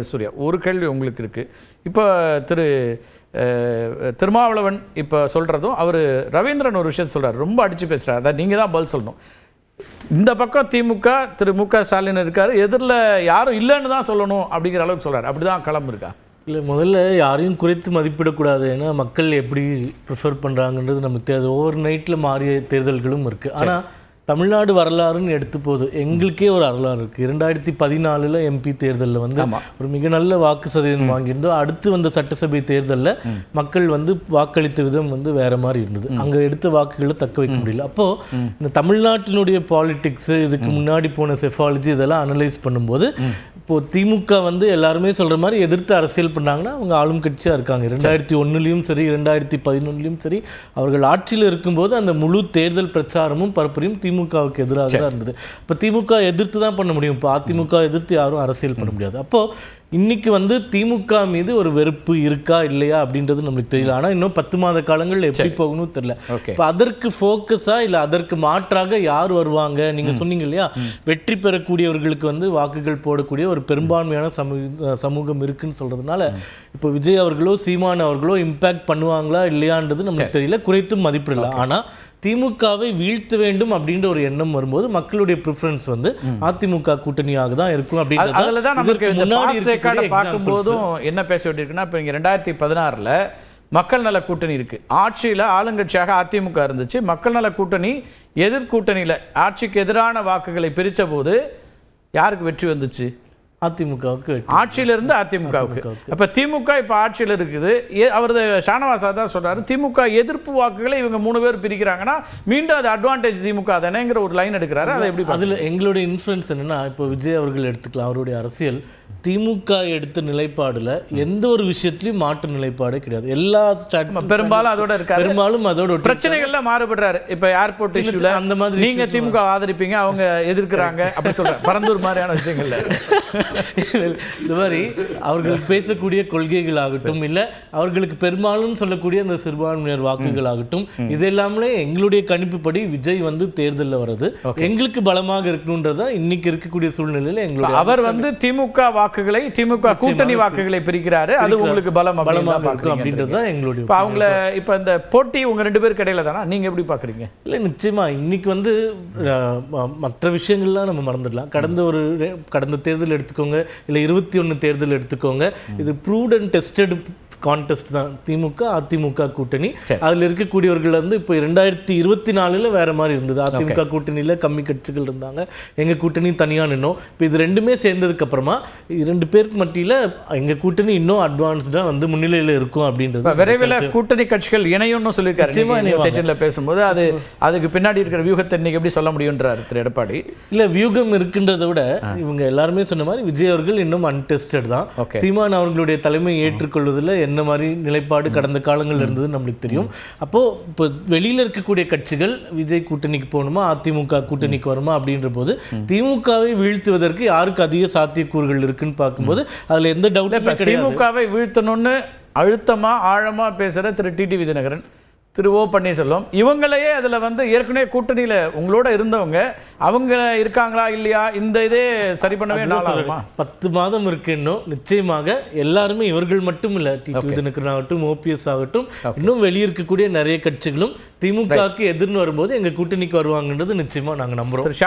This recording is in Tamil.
சூர்யா. ஒரு கேள்வி உங்களுக்கு இருக்குது இப்போ திரு திருமாவளவன் இப்போ சொல்கிறதும் அவர் ரவீந்திரன் ஒரு விஷயம் சொல்கிறார் ரொம்ப அடித்து பேசுகிறார் அதை நீங்கள் தான் பதில் சொல்லணும். இந்த பக்கம் திமுக திரு மு க ஸ்டாலின் இருக்கார். எதிரில் யாரும் இல்லைன்னு தான் சொல்லணும் அப்படிங்கிற அளவுக்கு சொல்றாரு. அப்படிதான் களம் இருக்கா? இல்லை முதல்ல யாரையும் குறைத்து மதிப்பிடக்கூடாது ஏன்னா மக்கள் எப்படி ப்ரிஃபர் பண்ணுறாங்கன்றது நமக்கு தெரியாது ஓவர் நைட்டில் மாறிய தேர்தல்களும் இருக்குது ஆனால் தமிழ்நாடு வரலாறுன்னு எடுத்து போது எங்களுக்கே ஒரு வரலாறு இருக்குது இரண்டாயிரத்தி பதினாலில் எம்பி தேர்தலில் வந்து ஒரு மிக நல்ல வாக்கு சதவீதம் வாங்கியிருந்தோம். அடுத்து வந்த சட்டசபை தேர்தலில் மக்கள் வந்து வாக்களித்த விதம் வந்து வேற மாதிரி இருந்தது. அங்கே எடுத்த வாக்குகளை தக்க வைக்க முடியல. அப்போது இந்த தமிழ்நாட்டினுடைய பாலிடிக்ஸ் இதுக்கு முன்னாடி போன செஃபாலஜி இதெல்லாம் அனலைஸ் பண்ணும்போது இப்போ திமுக வந்து எல்லாருமே சொல்ற மாதிரி எதிர்த்து அரசியல் பண்ணாங்கன்னா அவங்க ஆளும் கட்சியா இருக்காங்க. ரெண்டாயிரத்தி ஒன்னுலயும் சரி ரெண்டாயிரத்தி பதினொன்னுலயும் சரி அவர்கள் ஆட்சியில் இருக்கும்போது அந்த முழு தேர்தல் பிரச்சாரமும் பரப்புரையும் திமுகவுக்கு எதிராக தான் இருந்தது. இப்போ திமுக எதிர்த்து தான் பண்ண முடியும். இப்போ அதிமுக எதிர்த்து யாரும் அரசியல் பண்ண முடியாது. அப்போ இன்னைக்கு வந்து திமுக மீது ஒரு வெறுப்பு இருக்கா இல்லையா அப்படின்றது நம்மளுக்கு தெரியல. ஆனா இன்னும் பத்து மாத காலங்கள் எப்படி போகணும் தெரியல. இப்போ அதற்கு ஃபோக்கஸா இல்ல அதற்கு மாற்றாக யார் வருவாங்க? நீங்க சொன்னீங்க இல்லையா? வெற்றி பெறக்கூடியவர்களுக்கு வந்து வாக்குகள் போடக்கூடிய ஒரு பெரும்பான்மையான சமூக சமூகம் இருக்குன்னு சொல்றதுனால இப்போ விஜய் அவர்களோ சீமான் அவர்களோ இம்பாக்ட் பண்ணுவாங்களா இல்லையான்றது நமக்கு தெரியல. குறைத்தும் மதிப்பிடல. ஆனா திமுகவை வீழ்த்த வேண்டும் அப்படின்ற ஒரு எண்ணம் வரும்போது மக்களுடைய ப்ரிஃபரன்ஸ் வந்து அதிமுக கூட்டணியாக தான் இருக்கும் அது- இருக்கக்கூடிய பார்க்கும்போதும் என்ன பேச வேண்டியிருக்குன்னா இப்போ இங்கே ரெண்டாயிரத்தி பதினாறில் மக்கள் நல கூட்டணி இருக்கு. ஆட்சியில் ஆளுங்கட்சியாக அதிமுக இருந்துச்சு. மக்கள் நல கூட்டணி எதிர்கூட்டணியில் ஆட்சிக்கு எதிரான வாக்குகளை பிரித்த போது யாருக்கு வெற்றி வந்துச்சு? அதிமுகவுக்கு வெற்றி. ஆட்சியில இருந்து அதிமுகவுக்கு. அப்ப திமுக இப்ப ஆட்சியில இருக்குது. அவரது ஷானவாசா தான் சொல்றாரு. திமுக எதிர்ப்பு வாக்குகளை இவங்க மூணு பேர் பிரிக்கிறாங்கன்னா மீண்டும் அது அட்வான்டேஜ் திமுக தானேங்கிற ஒரு லைன் எடுக்கிறாரு. அதை எப்படி அதுல எங்களுடைய இன்ஃப்ளூயன்ஸ் என்னன்னா இப்போ விஜய் அவர்கள் எடுத்துக்கலாம். அவருடைய அரசியல் திமுக எடுத்த நிலைப்பாடுல எந்த ஒரு விஷயத்திலயும் மாற்று நிலைப்பாடே கிடையாது. எல்லா ஸ்டாட் பெரும்பாலும் அதோட இருக்காரு. பெரும்பாலும் அதோட பிரச்சனைகள்ல மாறுபடுறாரு. இப்ப ஏர்போர்ட் இஷ்யூல அந்த மாதிரி நீங்க திமுக ஆதரிப்பீங்க அவங்க எதிர்க்கிறாங்க. அப்படி சொல்றாங்க பரந்தூர் மாதிரியான விஷயங்கள்ல. இந்த மாதிரி அவர்கள் பேசக்கூடிய கொள்கைகள் ஆகட்டும் இல்ல அவர்களுக்கு பெரும்பாலும் சொல்லக்கூடிய அந்த சிறுபான்மையினர் வாக்குகள் ஆகட்டும் இது எல்லாமே எங்களுடைய கணிப்புப்படி விஜய் வந்து தேர்தல்ல வர்றது. எங்களுக்கு பலமாக இருக்கணுன்றதா இன்னைக்கு இருக்கக்கூடிய சூழ்நிலையில எங்களுடைய அவர் வந்து திமுக வாக்குகளை திமுக கூட்டணி வாக்குகளை பிரிக்கிறாரு. அது உங்களுக்கு பலம் பலமாக இருக்கும். அப்படின்றது தான் எங்களுடைய அவங்கள இப்ப இந்த போட்டி உங்க ரெண்டு பேருக்கு இடையில தானா? நீங்க எப்படி பாக்குறீங்க இல்லை நிச்சயமா. இன்னைக்கு வந்து மற்ற விஷயங்கள்லாம் நம்ம மறந்துடலாம். கடந்த ஒரு கடந்த தேர்தல் எடுத்துக்கோங்க. இல்லை இருபத்தி ஒன்று தேர்தல் எடுத்துக்கோங்க. இது ப்ரூட் அண்ட் டெஸ்டட் கான்டெஸ்ட் தான். திமுக அதிமுக கூட்டணி. அதில் இருக்கக்கூடியவர்கள் வந்து இப்போ ரெண்டாயிரத்தி இருபத்தி நாலுல வேற மாதிரி இருந்தது. அதிமுக கூட்டணியில கம்மி கட்சிகள் இருந்தாங்க. எங்க கூட்டணி தனியா நின்னோம். இப்போ இது ரெண்டுமே சேர்ந்ததுக்கு அப்புறமா இரண்டு பேருக்கு மத்தியில எங்க கூட்டணி இன்னும் அட்வான்ஸ்டா வந்து முன்னிலையில இருக்கும் அப்படின்றது விரைவில் கூட்டணி கட்சிகள் இணையும்னு சொல்லியிருக்காரு. நிச்சயமா இன்னைக்கு இணைவாங்க. செட்டில் பேசும்போது அது அதுக்கு பின்னாடி இருக்கிற வியூகத்தை இன்னைக்கு எப்படி சொல்ல முடியுன்றாரு திரு எடப்பாடி? இல்ல வியூகம் இருக்கின்றதை விட இவங்க எல்லாருமே சொன்ன மாதிரி விஜய் அவர்கள் இன்னும் அன்டெஸ்டட் தான். சீமான் அவர்களுடைய தலைமை ஏற்றுக்கொள்வதில் என்ன மாதிரி நிலைப்பாடு கடந்த காலங்கள்ல இருந்தது நம்மளுக்கு தெரியும். அப்போ இப்போ வெளியில இருக்கக்கூடிய கட்சிகள் விஜய் கூட்டணிக்கு போகணுமா அதிமுக கூட்டணிக்கு வருமா அப்படின்ற போது திமுகவை வீழ்த்துவதற்கு யாருக்கு அதிக சாத்தியக்கூறுகள் இருக்குன்னு பார்க்கும்போது அதுல எந்த கிடையாது. திமுகவை வீழ்த்தணும்னு அழுத்தமா ஆழமா பேசுற திரு. டிடிவி தினகரன் திரு ஓ பன்னீர்செல்வம். இவங்களையே அதுல வந்து ஏற்கனவே கூட்டணியில உங்களோட இருந்தவங்க அவங்க இருக்காங்களா இல்லையா? இந்த இதே சரி பண்ணவே நாளாகுமா. பத்து மாதம் இருக்கு இன்னும். நிச்சயமாக எல்லாருமே இவர்கள் மட்டும் இல்ல டிடி தினகரன் ஆகட்டும் ஓபிஎஸ் ஆகட்டும் இன்னும் வெளியே இருக்கக்கூடிய நிறைய கட்சிகளும் திமுகவுக்கு எதிர்னு வரும்போது எங்க கூட்டணிக்கு வருவாங்கன்றது நிச்சயமா நாங்க நம்புறோம். திரு